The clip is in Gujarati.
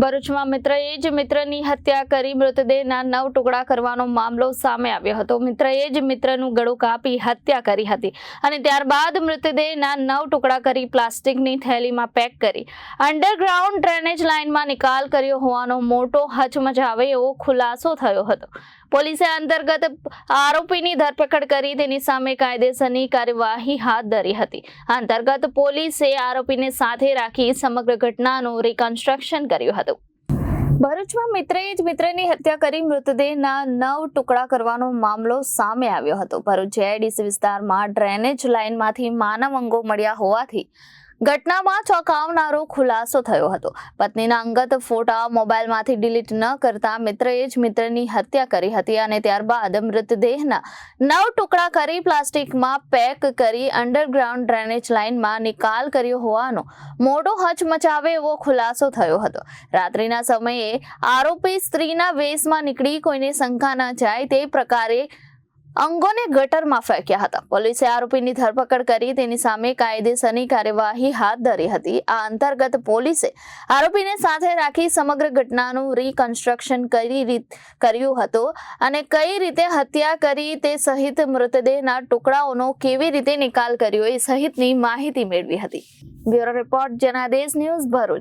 ભરૂચમાં મિત્રએ જ મિત્રની હત્યા કરી મૃતદેહના નવ ટુકડા કરવાનો મામલો સામે આવ્યો હતો. મિત્રએ જ મિત્રનું ગળું કાપી હત્યા કરી હતી અને ત્યારબાદ મૃતદેહના નવ ટુકડા કરી પ્લાસ્ટિકની થેલીમાં પેક કરી અંડરગ્રાઉન્ડ ડ્રેનેજ લાઇનમાં નિકાલ કર્યો હોવાનો મોટો હચમચાવે એવો ખુલાસો થયો હતો. પોલીસે અંતર્ગત આરોપીની ધરપકડ કરી તેની સામે કાયદેસરની કાર્યવાહી હાથ ધરી હતી. અંતર્ગત પોલીસે આરોપીને સાથે રાખી સમગ્ર ઘટનાનું રિકન્સ્ટ્રક્શન કર્યું હતું. ભરૂચમાં મિત્રએ જ મિત્રની હત્યા કરી મૃતદેહના નવ ટુકડા કરવાનો મામલો સામે આવ્યો હતો. ભરૂચ જેઆઈડીસી વિસ્તારમાં ડ્રેનેજ લાઇનમાંથી માનવ અંગો મળ્યા હોવાથી ઘટનામાં ચોંકાવનારો ખુલાસો થયો હતો. પત્નીના અંગત ફોટા મોબાઈલમાંથી ડિલીટ ન કરતા મિત્રએ જ મિત્રની હત્યા કરી હતી અને ત્યારબાદ મૃતદેહના નવ ટુકડા કરી પ્લાસ્ટિકમાં પેક કરી અંડરગ્રાઉન્ડ ડ્રેનેજ લાઇનમાં નિકાલ કર્યો હોવાનો મોટો હચમચાવે એવો ખુલાસો થયો હતો. રાત્રિના સમયે આરોપી સ્ત્રીના વેશમાં નીકળી કોઈને શંકા ન જાય તે પ્રકારે અંગોને ગટરમાં ફેંક્યા હતા. પોલીસે આરોપીની ધરપકડ કરી તેની સામે કાયદેસરની કાર્યવાહી હાથ ધરી હતી. આ અંતર્ગત પોલીસે આરોપીને સાથે રાખી સમગ્ર ઘટનાનું રિકન્સ્ટ્રક્શન કરી કર્યું હતું અને કઈ રીતે હત્યા કરી તે સહિત મૃતદેહના ટુકડાઓનો કેવી રીતે નિકાલ કર્યો એ સહિતની માહિતી મેળવી હતી. Bureau report, Janadesh news Bharuch.